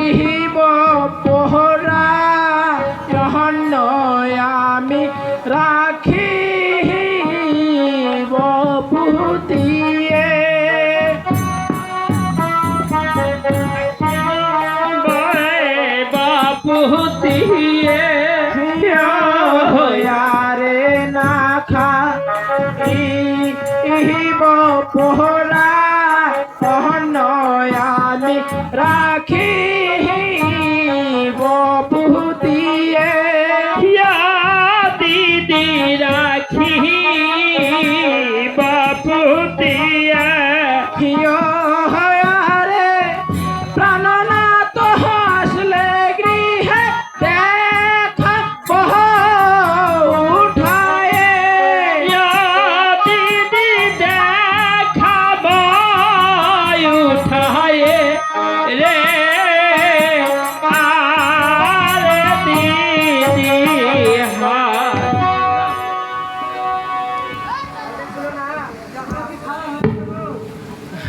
ইহিব পোহরা জহন্ন আমি রাখি পুতিয়ে। বাপু দিয়ে রে না খা ইহিব পোহরা আমি রাখি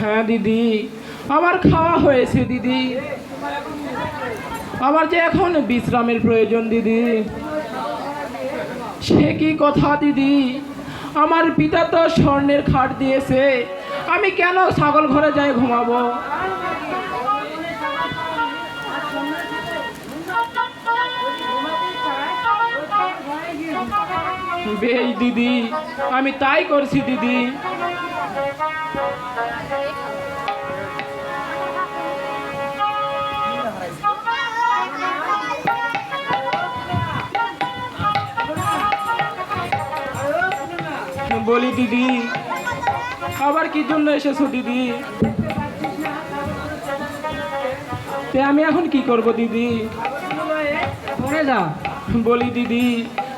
হ্যাঁ দিদি। আমার খাওয়া হয়েছে, দিদি। আমার যে এখন বিশ্রামের প্রয়োজন, দিদি। সে কি কথা, দিদি? আমার পিতা তো স্বর্ণের খাট দিয়েছে। আমি কেন ছাগল ঘরে যাই ঘুমাবো? বেশ, দিদি। আমি তাই করছি, দিদি। বলি দিদি আবার কি জন্য এসেছ দিদি? তে আমি এখন কি করব দিদি? যাও বলি দিদি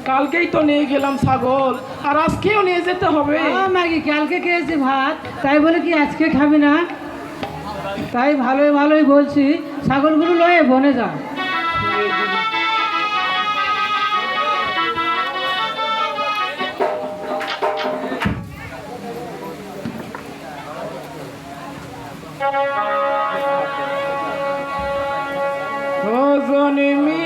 কালকেই তো নিয়ে গেলাম ছাগল আর আজকেও নিয়ে যেতে হবে। ও ম্যাগি কালকে খেয়েছি ভাত তাই বলে কি আজকে খাবি না? তাই ভালোই ভালোই বলছি ছাগলগুলো লয়ে বনে যা। ও জনমি